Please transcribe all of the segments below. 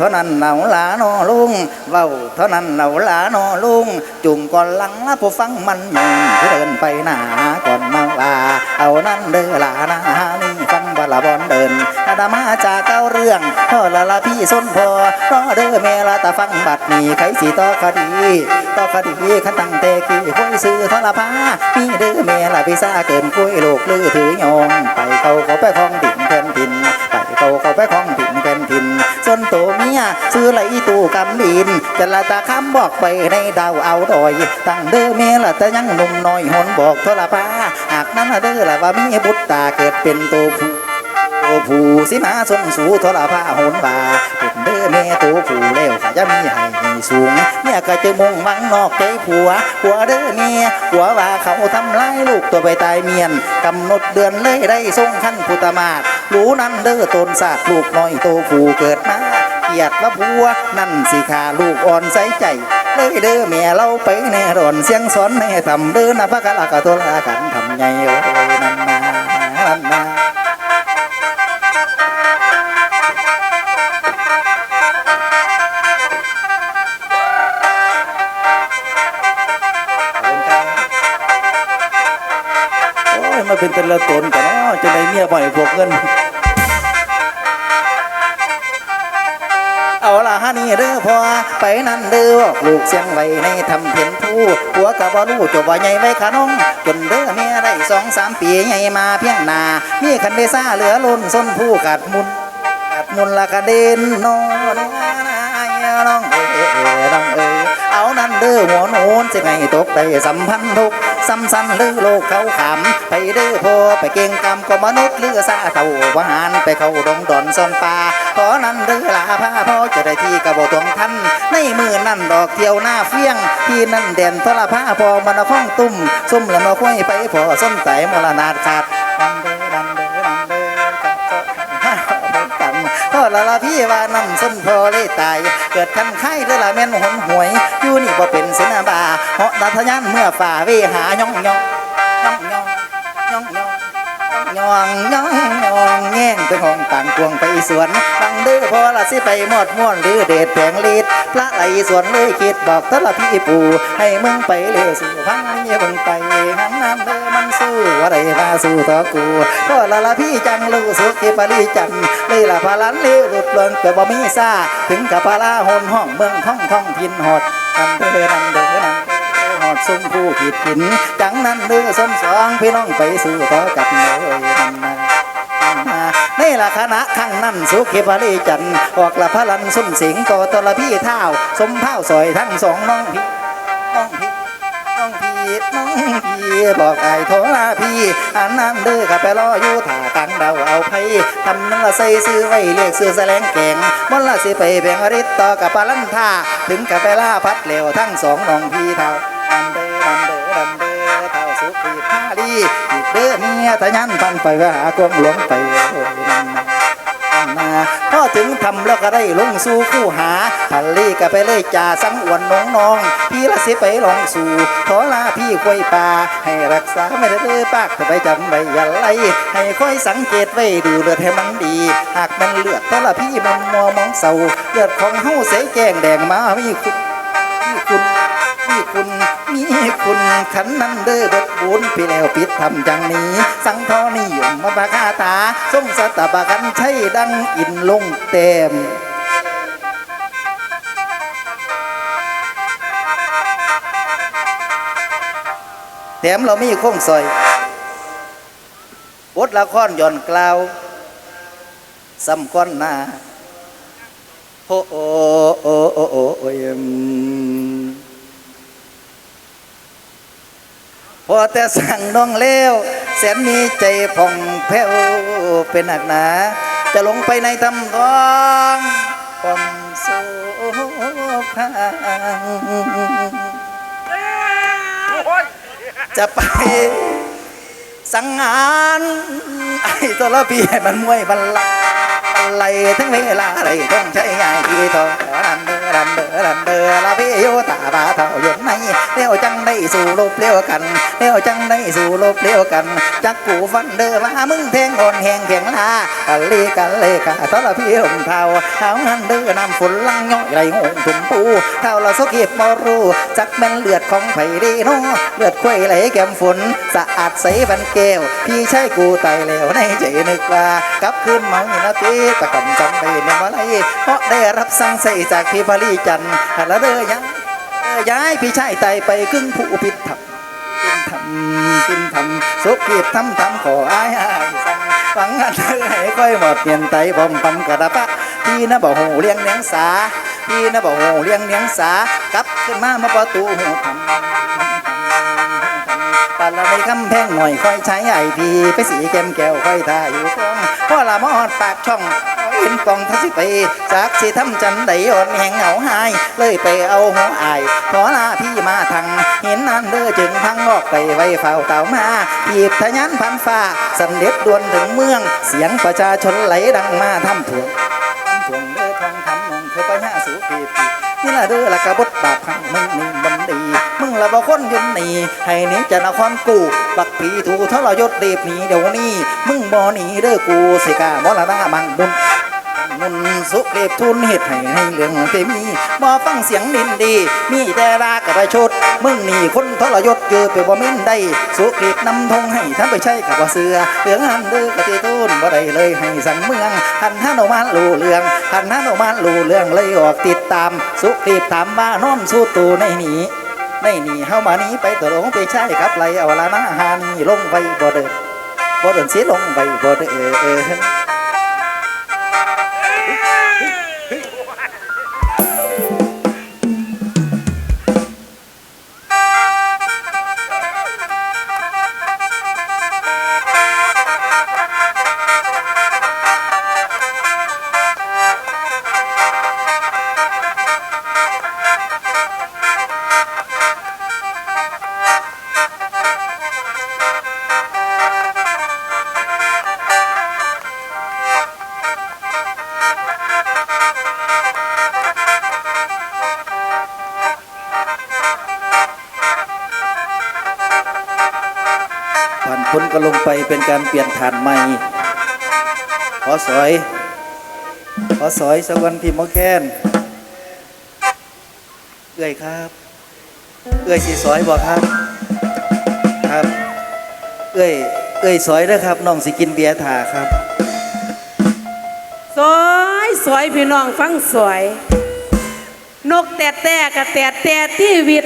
ละฮานันเบาเท่านั้นเอาละนอลุงเบาเท่านั้นเอาละนอลุงจุ่มก่อนหลังละผู้ฟังมันยงเดินไปหนาก่อนมาว่าเอานั่นเด้อละนะฮานี้ฟังบาลบอนเดินอาดามาจากเก้าเรื่องพ่อละละพี่ส้นพอรอเด้อแม่ละตาฟังบัดนี้ใครสิต่อคดีต่อคดีขันตั้งแต่กี้คุยซื้อทรพามีเด้อแม่ละพี่ซาเกินคุยโลกลือถือยองไปเขาเขาไปคลองดิ่งแผ่นดินไปเขาเขาไปคลอง ส่วนโตเมียซื้อไหลตู้กำบินจะละตาคำบอกไปในดาวเอาดอยตั้งเด้อแม่ละแต่ยังหนุ่มน้อยหนบอกทรพาหากนั้นเด้อละว่ามีบุตรตาเกิดเป็นตัวผู้ตัวผู้สิมาทรงสูทรพาโหนบาเป็นเด้อแม่ตัวผู้แล้วขจะมีให้สูงเนี่ยก็จะมุ่งหวังนอกใจผัวผัวเด้อเมียผัวว่าเขาทำร้ายลูกตัวไปตายเมียนกำหนดเดือนเลยได้ทรงขั้นพุตมาศ รู้นั่นเด้อตนศาสตร์ลูกน้อยโตผู้เกิดมาเกียรติว่าผัวนั่นสิขาลูกอ่อนใสใจเลยเด้อแม่เราไปแน่รอนเสียงสอนให้ทำเด้อนะพระกะลากะตัวละกันทำไงโอ้นั่นนานั่นนามาเป็นแต่ละตนกันเนาะ จะได้เมียบ่อยพวกเงิน เอาละฮะนี่เด้อพอไปนั่นเด้อลูกเสียงไว้ในทำเพียนผู้หัวกับบ่รู้จบว่าใหญ่ไว้ขาน้อง จนเด้อเมียได้สองสามปีใหญ่มาเพียงนา มีคันเดซ่าเหลือล้นส้นผู้กัดมุนกัดมุนละกระเด็นนอนน้องเอ๋น้องเอ๋เอานั่นเด้อหัวโนนสิไงตกได้สัมพันธ์ทุก ซ้ำสันลือโลกเขาขำไปเด้อพอไปเก่งกรรมก็มนุษย์ลือซาเต่าหวานไปเข้าดงดอนซ่อนป่าขอนั้นเด้อลาพาพ่อจะได้ที่กระบอกตองทันในมือนั่นดอกเที่ยวหน้าเฟี้ยง ที่นั่นเด่นทรพาพอมันฟ้องตุ่มซุ่มแล้วมาคุยไปพอส้นไตมรณาขาด ละละพี่ว่านั่นส้นพอเลยตาย เกิดคันไข้เลยละแม่นหนหวย อยู่นี่บ่เป็นเสนาบาเหาะดัทยานเมื่อฝ่าเวหาย่องย่องย่องย่อง ยองยองยองแง่งไปห้องต่างกวงไปสวนดังเด้อพอละสิไปหมดม่วนหรือเดชแผงลีดพระไหลสวนเลยคิดบอกตละพี่ปู่ให้มึงไปเร็วสู่พังเมียเบิ่งไปหันน้ำเด้อมันสู้ว่าได้มาสู้ต่อกูก็ละละพี่จังรู้สุขีปรีจันเลยละพาลันเลี้ยวหลุดเลือนเกิดบ่มีซาถึงกับพาลาหนห้องเมืองท่องท่องพินหอดนันเด้อนันเด้อนัน สุ่มผู้ผิดผินจังนั้นเด้อส้มสองพี่น้องไปสู่ต่อกับเลยนันนนันนาในละคณะข้างนั้นสุขีปรีจันทร์ออกละพาลันสุนสิงต่อตละพี่เท้าสมเท้าซอยทั้งสองน้องพี่น้องพี่น้องพี่น้องพี่บอกไอ้โทรพี่อันนั้นเด้อกับไปรออยู่ถ่ากลางเดาเอาไผทำนึงละใส่ซื้อไว้เรียกซื้อแสลงแกงมันละสิไปแบ่งอริตต่อกับปลาลันท่าถึงกับไปล่าพัดเหลวทั้งสองน้องพี่เท่า ดันเด้อดันเด้อดันเดอเท่าสุขีพาลีอีกเด้อเมียทะยันฟันไปหากวงหลวงไปโอ้ยนั่นนาพอถึงทำแล้วก็ได้ลงสู่คู่หาพันลี่ก็ไปเลยจ่าสังอวนน้องน้องพี่ละสิไปลองสู่ขอลาพี่ควยป่าให้รักษาไม่ได้เด้อปากจะไปจำไว้อย่าไล่ให้คอยสังเกตไว้ดูเลือดให้มันดี หากมันเลือดแต่ละพี่มันมัวมองเศร้าเลือดของเฮาเสยแกงแดงมามีคุณมีคุณมี คุณ มีคุณขันนั้นเด้อเบิดบุญพี่แล้วปิดทำจังนี้ สังทอนิยมมาบาคาตาทรงสตบากันใช้ดังอินลงเต็มแถมเรามีโค้งซอยบทละครย่อนกล่าวสำก้อนหน้าโอ้โอ้โอ้โอ้โอ้โอ้ยอืม พอแต่สั่งน้องเลวแสนมีใจผ่องแผ้วเป็นหนักหนา จะลงไปในตำทองความโซพังจะไปสังหารไอ้ตัวละพี่ให้มันมวยบันลัง บันไลทั้งเวลาไรต้องใช้ใหญ่ที่ทองดันเดอดันเดอดันเดอลาพี่โยตาบาเท่าหยดในเลี้ยวจังได้สู่ลบเลี้ยวกันเลี้ยวจังได้สู่ลบเลี้ยวกัน จักกูฟันเดอว่ามึงแทงอ่อนแหงเพียงลากันเลกันเลกะตอนละพี่หมเท่าเท้าหันเดอน้ำฝนลังย่อยไหลหงถุมปูเท่าละสกเก็บบ่รู้จักแม่นเลือดของไผดีน้อเลือดควยไหลแก้มฝนสะอาดใสบันแก้วพี่ใช่กูตายแล้วในใจนึกว่า กลับคืนมาอีนาทีตะกำจำไปเนี่ยมาไลเพราะได้รับสั่งใส่จากพี่พลีจันทร์แล้วเด้อยังย้ายพี่ชายตไปครึ่งผู้ผิดทำกินทำกินทำสุขีบทำทำขออายอายสั่งฟังอันเธอให้ค่อยหมดเปลี่ยนไตบอมปั๊มกระปะพี่นะบอกหูเลี้ยงเลี้ยงสาพี่นะบอกหูเลี้ยงเลี้ยงสากลับขึ้นมามาประตูหูทำ ปาละในคำแพงหน่อยค่อยใช้ไอพีไปสีแก้มแก้วค่อยท่าอยู่กองพ่อละมอดปากช่องเห็นกองทัศสิไปจากสิทำจันไดอ่อนแหงเหงาหาย เลยไปเอาหัวอายขอลาพี่มาทางเห็นนั่นเด้อจึงพังออกไปไว้เฝ้าเต่ามาหีบทะยันพันฟ้าสันเด็จดวนถึงเมือง เสียงประชาชนไหลดังมาทำถ่วงทวงเด้อทองคำนงเธอไปห้าสูปีปีนี่ละเด้อละกะบดบาปพังมึงนี่บันดี มึงละบ่คนยุ่นหนีให้หนี้จะนครกูบักผีถูทรยศเรีบหนีเดี๋ยวนี้ มึงบ่หนีเด้อกูสิกามรณะบังบุญมุนสุเรียบทุนเหตุให้ให้เรื่องเตมีบ่ฟังเสียงนินดี มีแต่รากระปรชด มึงนี่คนทรยศเกิดไปบ่มินได้สุเรียบนำทงให้ท่านไปใช้กับว่าเสือเรื่องหันเด้อกะติทุนบ่ได้เลยให้สังเมืองหันหันออกมาลู่เรื่องหันหันออกมาลู่เรื่องเลยออกติดตาม สุเรียบถามว่านอมสู้ตูในนี้ ในนี่เฮามานี้ไปตกลงไปใช่ครับไรเอาละนะหานี่ลงไปบ่เดินบ่เดินเสียลงไปบ่เดิน ผ่านก็ลงไปเป็นการเปลี่ยนฐานใหม่ ขอสอย ขอสอยสกวันพิมพ์หมอแคนเอื้อยครับ เอื้อยสีสอยบอกครับ ครับ เอื้อย เอื้อยสอยนะครับน้องสิกินเบียร์ถาครับ สวยสวยพี่น้องฟังสวย นกแต่แต่กะแต่แต่ที่วิต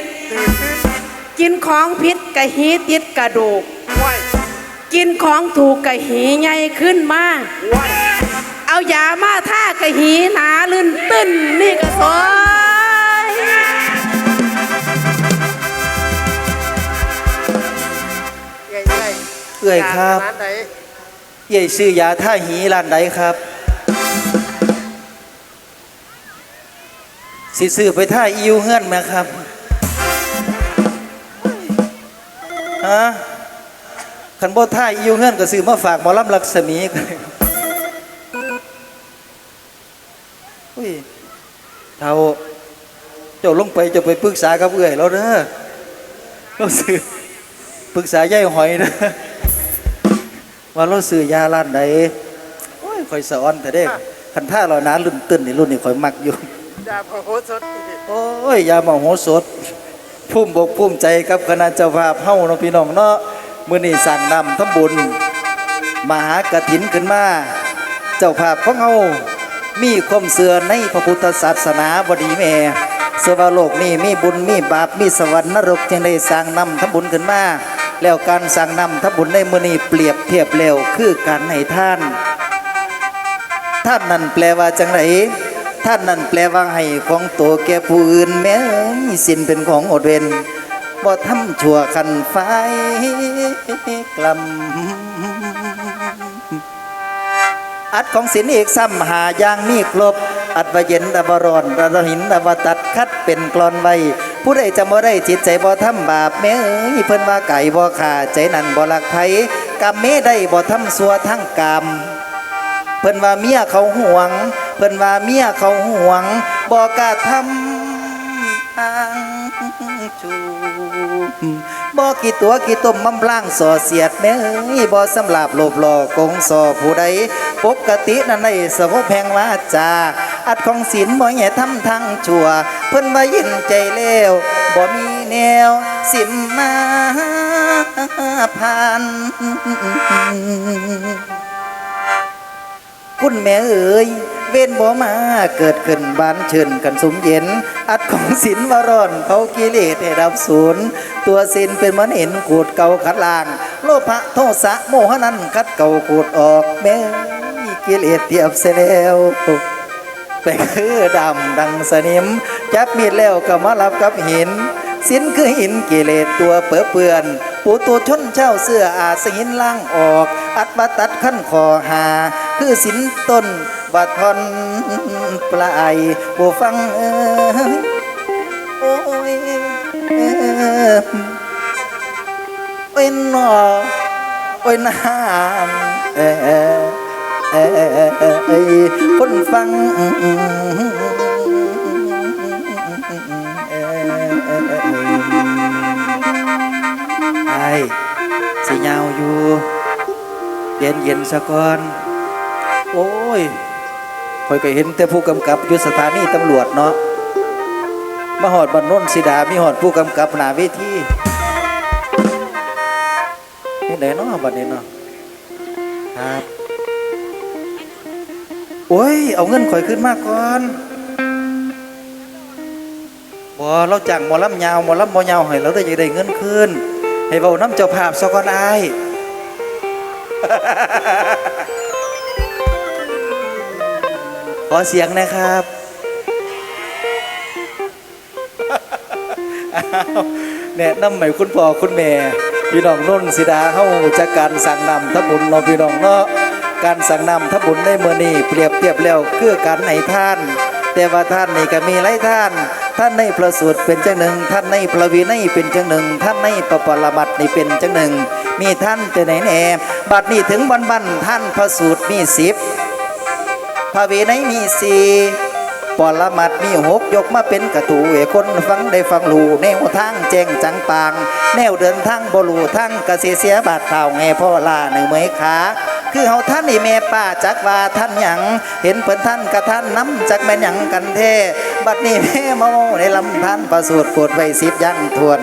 กินของพิษกะหีติดกระดูก กินของถูกกะหีใหญ่ขึ้นมาเอายามาท่ากะหีหนาลื่นตึ้นนี่ก็สวยใหญ่เอื้อยครับร้านไหนเอื้อยซื้อยาท่าหีร้านใดครับ สิซื้อไปท่าอิวเฮือนไหมครับฮะ ขันบ่ท่าอิวเฮือนก็ซื้อมาฝากหมอลำลักษมีกันอุ้ยเท่าเจ้าลงไปเจะไปปรึกษากับเอื้อยแล้วเด้อเราซื้อปรึกษายายหอยเด้อว่าเราซื้อยาร้านใดโอ้ยคอยสะออนแต่เด้คันท่าเรานารุ่นตื่นนี่รุ่นนี่คอยมักอยู่ดาบโหสดโอ้ยยาหมอโหสดภูมิบกภูมิใจกับคณะเจ้าภาพเฮาเนาะพี่น้องเนาะ มื้อนี้สั่งนำทำบุญมหากฐินขึ้นมา เจ้าภาพของเฮามีความเสื่อในพระพุทธศาสนาบดีแม่สวาโลกนี้มีบุญมีบาปมีสวรรค์นรกจึงได้สร้างนำทำบุญขึ้นมา แล้วการสั่งนำทำบุญในมื้อนี้เปรียบเทียบแล้วคือการให้ท่าน ท่านนั่นแปลว่าจังไรท่านนั่นแปลว่าให้ของตัวแก่ผู้อื่นแม้สินเป็นของอดเวน บ่ทำชั่วคันไฟกลำอัดของสินอีกซ้ำหาอย่างมีครบ อัดวาเย็นอัดวรอนอัดวหินอัดตัดคัดเป็นกลอนไว้ผู้ใดจะบ่ได้จิตใจบ่ทำบาปแม้เอ้ยเพิ่นว่าไก่บ่ขาใจนั่นบ่ลักไผกรรมเมได้บ่ทำสัวทั้งกรรมเพิ่นว่าเมียเขาห่วง เพิ่นว่าเมียเขาห่วงบอกล้าทำ จูบ่กี่ตัวกี่ต้มมำล่างส่อเสียดแม่เอ้ยบ่สำหรับโลบหลอกงส่อผู้ใดปกตินั่นในสมแพงว่าจาอัดของศีลบ่แย่ทำทางชั่ว เพิ่นว่ายินใจแล้วบ่มีแนวสิมมาผ่านคุณแม่เอ๋ย เว้นบ่มาเกิดขึ้นบ้านเชิญกันสมเย็น อัดของศิลวรอนเขากิเลสให้ดับศูนย์ตัวศิลเป็นเหมันเห็นกูดเก่าขัดลาง โลภะโทสะโมหนั้นคัดเก่ากูดออกแม่กิเลสเทียบเสียแล้วไปคือดำดังสนิม จับมีดแล้วก็มารับกับหินสินคือหินกิเลสตัวเปื้อเปื่อนปูตัวชนเช่าเสื้ออาสหินล่างออก อัดบาตัดขั้นคอหา คือสินต้นบาทอนปลายผู้ฟังเอ้ยโอ้ยเอ้ยโอ้ยหนอโอ้ยนางเออเออคนฟังเอ้ยเอ้ยเอ้ยเอ้ยไอ้สิยาวอยู่ เย็นเย็นสะก่อน โอ้ยคอยก็เห็นแต่ผู้กำกับอยู่สถานีตำรวจเนาะมาหอดบันนนสิดามีหอดผู้กำกับหนาเวทีนี่ไหนเนาะบัดนี้เนาะครับโอ้ย เอาเงินข่อยขึ้นมากก่อนบ่เราจ้างหมอลำยาวหมอลำบ่ยาวให้เราได้จะได้เงินคืนให้เบาน้ำเจ้าภาพสะกอนไอ ขอเสียงนะครับ แนะนำใหม่คุณพ่อคุณแม่ พี่น้องนุ่นสิดาเฮาจากการสั่งนำทับบุญเนาะพี่น้องเนาะการสั่งนำทับบุญในเมื่อนี้เปรียบเทียบแล้วคือการให้ท่าน แต่ว่าท่านนี่ก็มีหลายท่าน ท่านในพระสูตรเป็นจังหนึ่ง ท่านในพระวินัยเป็นจังหนึ่ง ท่านในประปรมัตนี่เป็นจังหนึ่ง มีท่านจะไหนแน่บัดนี้ถึงวันบันท่านพระสูตรมีสิบ พระวินัยมีสี่ปรมัดมีหกยกมาเป็นกระตูเอคนฟังได้ฟังรูแนวทางแจ้งจังปาง แนวเดินทางบรูทางกเสียเสียบาดข่าไงพ่อลาหนึ่งเมยขาคือเฮาท่านนี่แม่ป้าจักว่าท่านหยังเห็นเพิ่นท่านกะท่านน้ำจักแม่นหยังกันแท้บัดนี้แม่เมาในลำท่านประสูตรโปรดไว้สิบยังทวน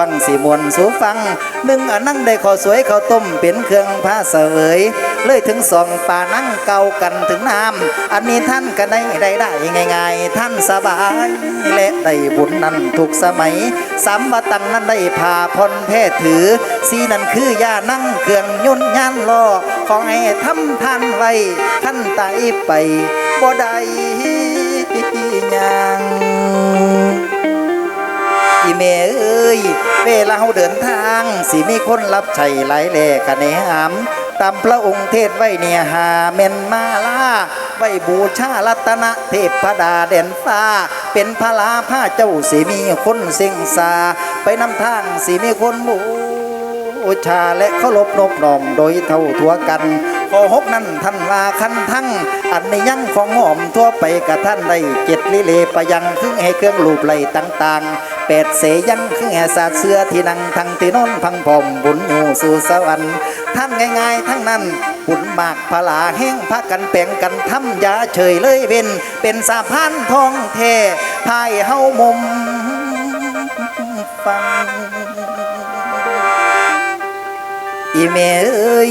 ฟังสีมวนสู่ฟังหนึ่งอนั่งได้ข้าวสวยข้าวต้มเป็นเครื่องผ้าเสวยเลยถึงสองป่านั่งเก่ากันถึงน้ำอันนี้ท่านก็ได้ได้ได้ง่ายๆ ท่านสบายและได้บุญนั้นทุกสมัยสามบตังนั้นได้พาพรแพ้ถือ สีนั่นคือย่านั่งเครื่องยุ่นย่านรอของให้ทำท่านไว้ท่านไตไปบ่ได้ อีเมเอ้ยเวลาเฮาเดินทางสิมีคนรับใช้หลายแหล่กะแหนหามตามพระองค์เทศไว้เนี่ยหาเมนมาลาไว้บูชารัตนะเทพดาเด่นฟ้า เป็นพระลาผ้าเจ้าสิมีคนเสียงสา ไปนำทางสิมีคนบูชาและเคารพนบน้อมโดยเท่าทัวกันขอหกนั้นท่านว่าคันทั้ง อันในยังของหอมทั่วไปกับท่านได้เจ็ดลิเลปะยังครึ่งให้เครื่องลูบไหลต่างๆ แปดเสยังครึ่งแห่สาดเสื้อที่นั่งทั้งที่โนนพังผมบุญอยู่สู่สวรรค์ท่านง่าย ๆ ทั้งนั้นบุญมากพลาแห้งพากันแป่งกันทำยาเฉยเลยเว้นเป็นสาพานทองเทพายเฮามุมฟังอีเมเอ้ย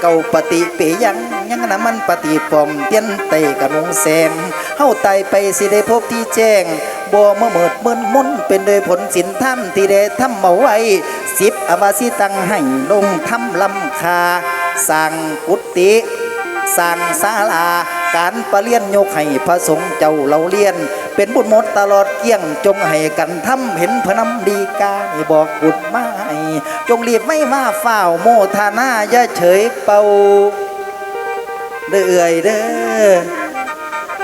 เก่าปฏิเปยังยังนะมันปฏิปอมเตียนไตกะนุงแสงเฮาไตไปสิได้พบที่แจ้ง บ่เมื่อเมิดมึนมุนเป็นโดยผลสินท่านที่ได้ทำมาไว้สิบอวาสิตังให้ลงทำลำคาสร้างกุฏิสร้างศาลาการประเลียนยกให้พระสงฆ์เจ้าเราเลียน เป็นบุญหมดตลอดเกี่ยงจงให้กันทำเห็นพระนำดีกาให้บอกบุญมาให้จงรีบไม่มาเฝ้าโมทานาอย่าเฉยเป่าเดือยเด้อ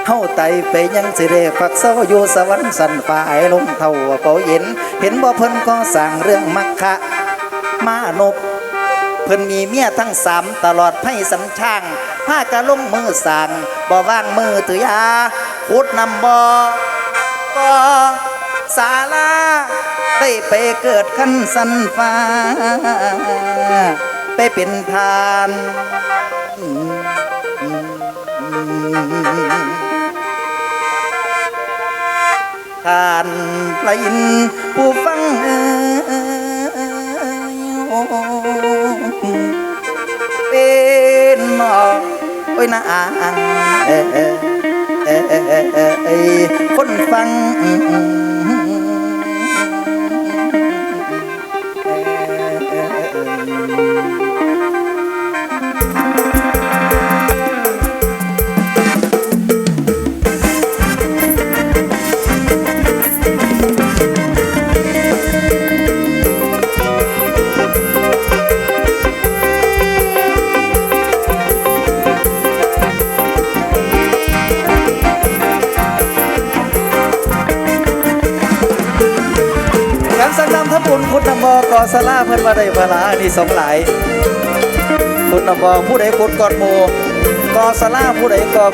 เฮาไตไปยังสิได้ฝักเศร้าอยู่สวรรค์สันฝ่ายลมเท่าเป่าเย็น เห็นบ่เพิ่นก็สั่งเรื่องมักคะมานบเพิ่นมีเมียทั้งสามตลอดไพ่สัญช่างผ้ากะลงมือสั่งบ่ว่างมือตือยาขุดนำบ่ก็ศาลาได้ไปเกิดขั้นสันฟ้า ไปเป็นทาน่านปลาอินผู้ฟังเอ่เป็นหมอโอ้ยนะอ่างเออคนฟัง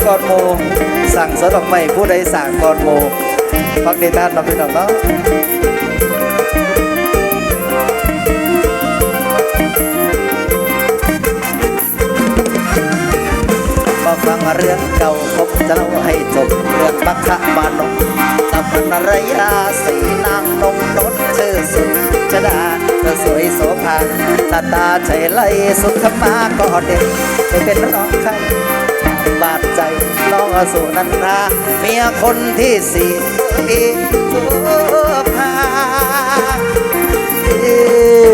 กอกอดโม สั่งสะดอกไม้ผู้ใดสั่งกอดโมฟังเดทานเราพี่น้องเนาะมาฟังเรื่องเก่าผมจะเล่าให้จบเรื่องบัคคะมานงตำนรยาสีนางนงนดชื่อสุดชดาเธอสวยโสภาตาตาใจไหลสุขมาก็เด็กไปเป็นร้องไห้ บาดใจน้องอสุนันทาเมียคนที่สี่ปีโสภาเออ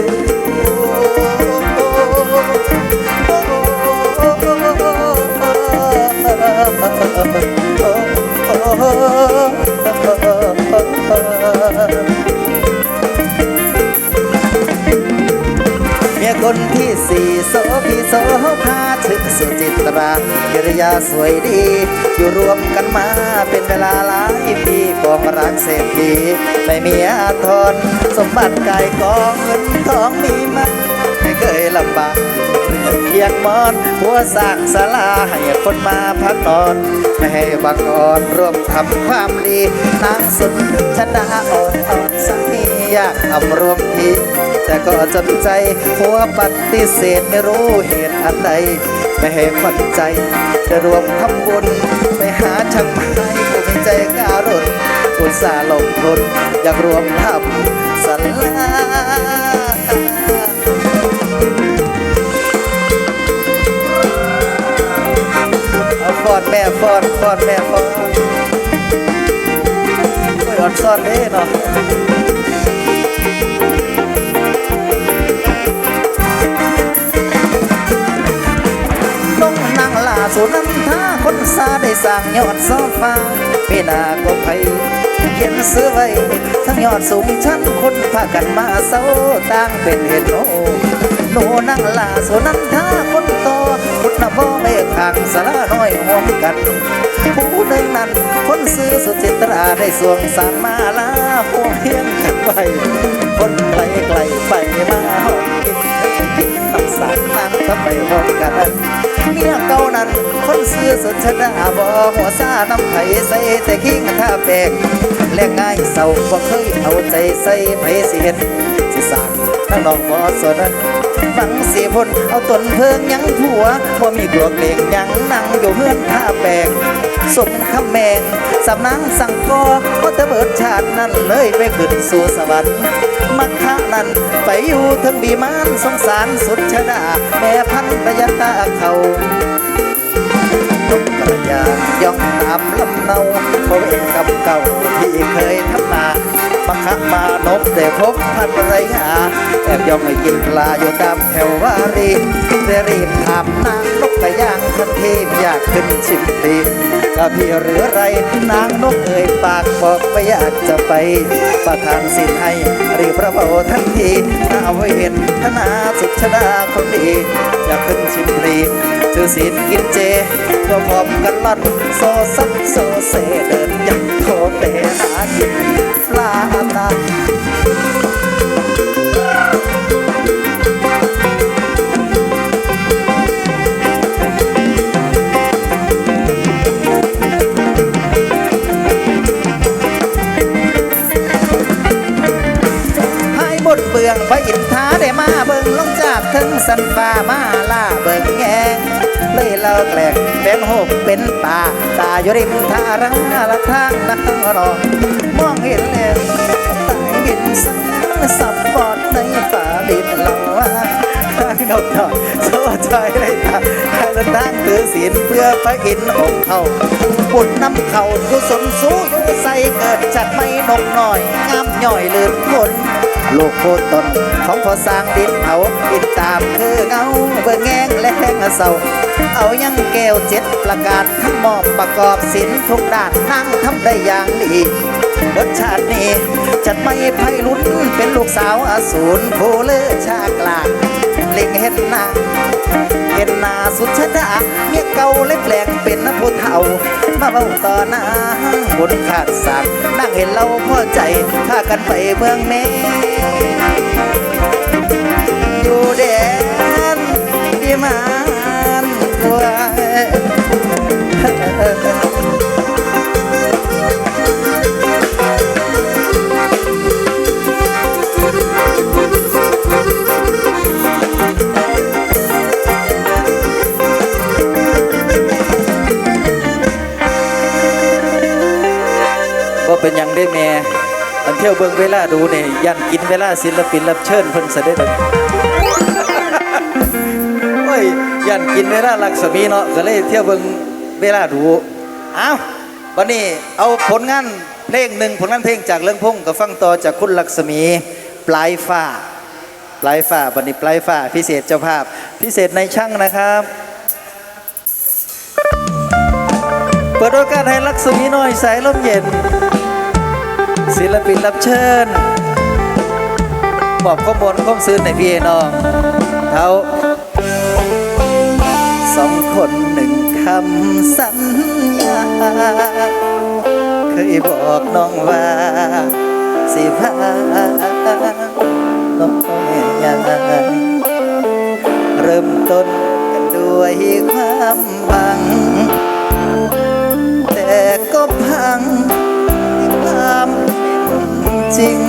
เมียคนที่สี่โสพีโสภาชื่อสุจิตรากิริยาสวยดี อยู่รวมกันมาเป็นเวลาหลายปีกองรักเศรษฐีไม่มีอาทรสมบัติกายกองเงินทองมีมาไม่เคยลำบากเพียงมอนหัวสร้างศาลาให้คนมาพักนอน ไม่ให้บังอ่อนร่วมทำความดีนางสุดชนะอ่อนอ่อนสักนีอยากทำรวมที แต่ก็จนใจหัวปฏิเสธไม่รู้เหตุอันใด ไม่ให้ฝันใจจะรวมทำบุญไปหาช่างไม้ผู้มีใจการุณอุตส่าหลงทนอยากรวมทำศาลาเอาฟอนแม่ฟอนฟอนแม่ฟอนโอ้ยอ่อนซ่อนเด้เนาะ สุนันทาคนซาได้สร้างยอดโซฟาปีหนาก็ไปเขียนซื้อไว้ทั้งยอดสูงชั้นคนพากันมาเศร้าต่างเป็นเห็นโอหนูนั่งลาสุนันทาคนโตพุทธบ่เมฆขางสารน้อยห่วมกัน ผู้หนึ่งนั้นคนซื้อสุจิตราได้สวงสารมาลาผู้เพียงกันไว้คนไกลไกลไปมา สารนางทำไปพร้อมกันเมียเก่านั้น คนซื้อสุชนาบ่หัวซาน้ำไผ่ใส่แต่ขิงท่าแปลกและง่ายเศร้าบ่เคยเอาใจใส่ไผสิเห็นสิสาร ทั้งน้องบ่สนฟังเสียพลเอาตนเพิงยังผัวบ่มีกลวกเลียงยังนั่งอยู่เพื่อนท่าแปลงสมคำแมงสำนังสั่งกอก็จะเบิดชาตินั้นเลยไปขึ้นสู่สวรรค์มักคะนั้นไปอยู่ถึงบีมานสงสารสุดชดาแม่พันระยะเขา อยางย่องตามลำเนาเพราะเองกับเก่าที่เคยทำมามาคะมานกแต่พบพันไรหาแอบย่องให้กินปลาอยู่ตามแถววารีเรรีบถามนาง นกกระยางทันทีอยากขึ้นชิมตีก็พี่หรือไรนางนกเอ่ยปากบอกว่อยากจะไป ประทานสินให้รีบระเบาทันทีนาเวนธนาสุขชดาคนดี อยากขึ้นชิมรีถือสินกินเจก็พร้อมกันล่อนโซซัดโซเซเดิน นฟ้ามาล่าเบิ่งแงงเลยเล่าแกลกแบงหกเป็นป่าตาอยู่ริมทาราละทางนักรอมองเห็นแล้วตายบินสังสับปอดในป่าดินเราว่าข้างนอกหน่อยโซ่ใจได้ตาข้างทางถือศีลเพื่อพระอินทร์องค์เท่าบุญน้ำเขากุศลสู้ยู่ใส่เกิดจัดไม่นกหน่อยงามย่อยลืมคน ลูกโคตนของพอสร้างดินเผาติดตามคือเงาเบื่อแงงและแห้งเศร้าเอายังแก้วเจ็ดประกาศทั้งมอบประกอบศิลทุกด้านนั่งทำได้อย่างดีเบิดชาตินี้จัดไม่ไพลุ้นเป็นลูกสาวอสูรผู้เลือชากลาง เล็งเห็นหน้าเห็นหน้าสุดชะดาเมียเก่าเล็บแหลงเป็นผู้เฒ่า มาเบ้าต่อหน้าบนขาดสากนั่งเห็นเราพอใจพากันไปเมืองเมอยู่แดนที่มานตัว เที่ยวเบิ่งเวลาดูเนี่ยยันกินเวลาศิลปินรับเชิญเพิ่นเสด็จโอ้ยยันกินเวลาลักษมีเนาะก็เลยเที่ยวเบิ่งเวลาดูเอ้าวันนี้เอาผลงานเพลงหนึ่งผลงานเพลงจากเรื่องพงกับฟังต่อจากคุณลักษมี ปลายฟ้า ปลายฟ้าวันนี้ปลายฟ้า พิเศษเจ้าภาพ พิเศษในช่างนะครับ เปิดโอกาสให้ลักษมีน้อยสายลมเย็น ศิลปินรับเชิญบอกข้อมูลข้อมซื้อในพี่น้องเท่าสองคนหนึ่งคำสัญญา เคยบอกน้องว่า สิพาน้องยายเริ่มต้นกันด้วยความหวัง จริง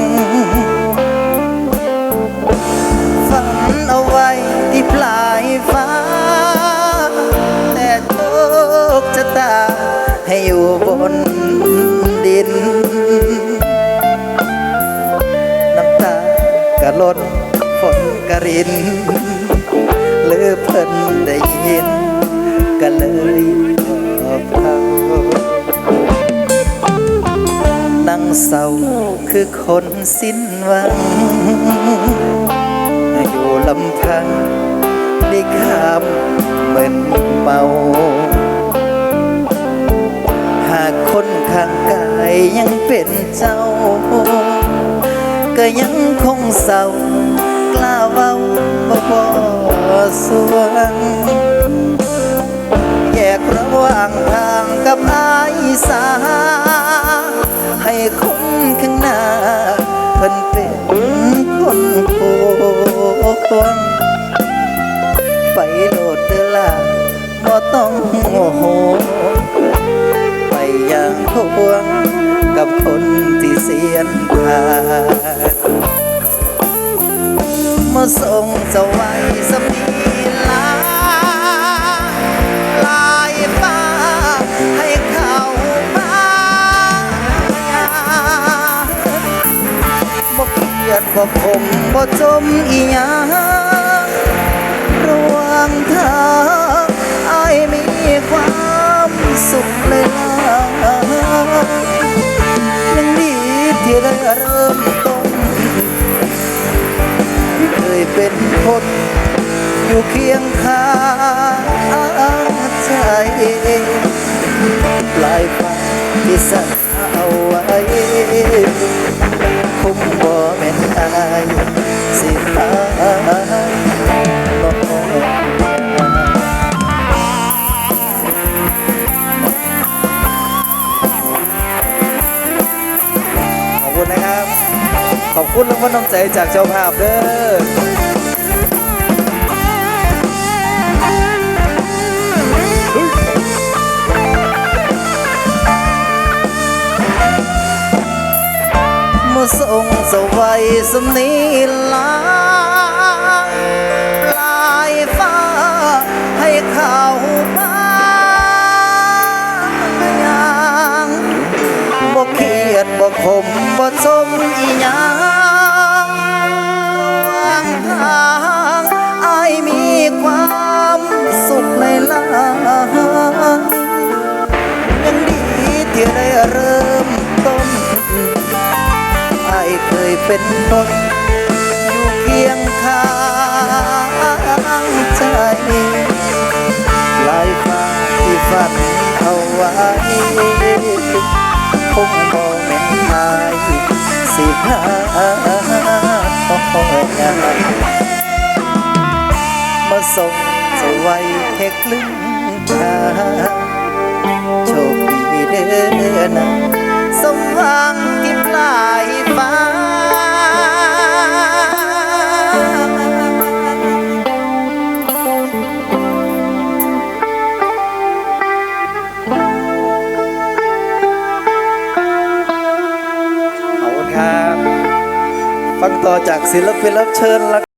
ฝันเอาไว้ที่ปลายฟ้า แต่โชคชะตาให้อยู่บนดิน น้ำตากระล้นฝนกระริน หรือเพิ่นได้ยินก็เลย เศร้าคือคนสิ้นหวัง อยู่ลำพังได้ข้ามเหมือนเมา หากคนข้างกายยังเป็นเจ้า ก็ยังคงเศร้ากล้าเว้าบ่บ่สวงแยกระหว่างทางกับอายสา ข้างหน้าเพิ่นเป็นคนโควงไปโลดเดอลาบ่ต้องโมโหไปอย่างพวงกับคนที่เสียนขาดมาส่งเจ้าไว้สมี ยดบ่คมบ่จมอีหยังระว่างทางอายมีความสุขเลยล่ะยังดีที่ได้เริ่มต้นเคยเป็นคนอยู่เคียงข้างใจปลายฟ้าที่สั่นเอาไว้ คงบ่แม่นอายสิตายขอบคุณนะครับ ขอบคุณรางวัลน้ำใจจากเจ้าภาพเด้อ มาส่งสวัยสำนีลาปลาเข้ามายังบ่เครียดบ่ขมบ่สมอีหยังวางทางอายมีความสุขหลายยังดีที่ได้เริ่ เป็นคนอยู่เคียงข้างใจลายฟ้าที่ฝันเอาไว้คงบ่แม่นหายสิพาคอยมาส่งสวัยแค่ครึ่งทางโชคดีเด้อนะสมหวัง ต่อจากศิลปินรับเชิญแล้ว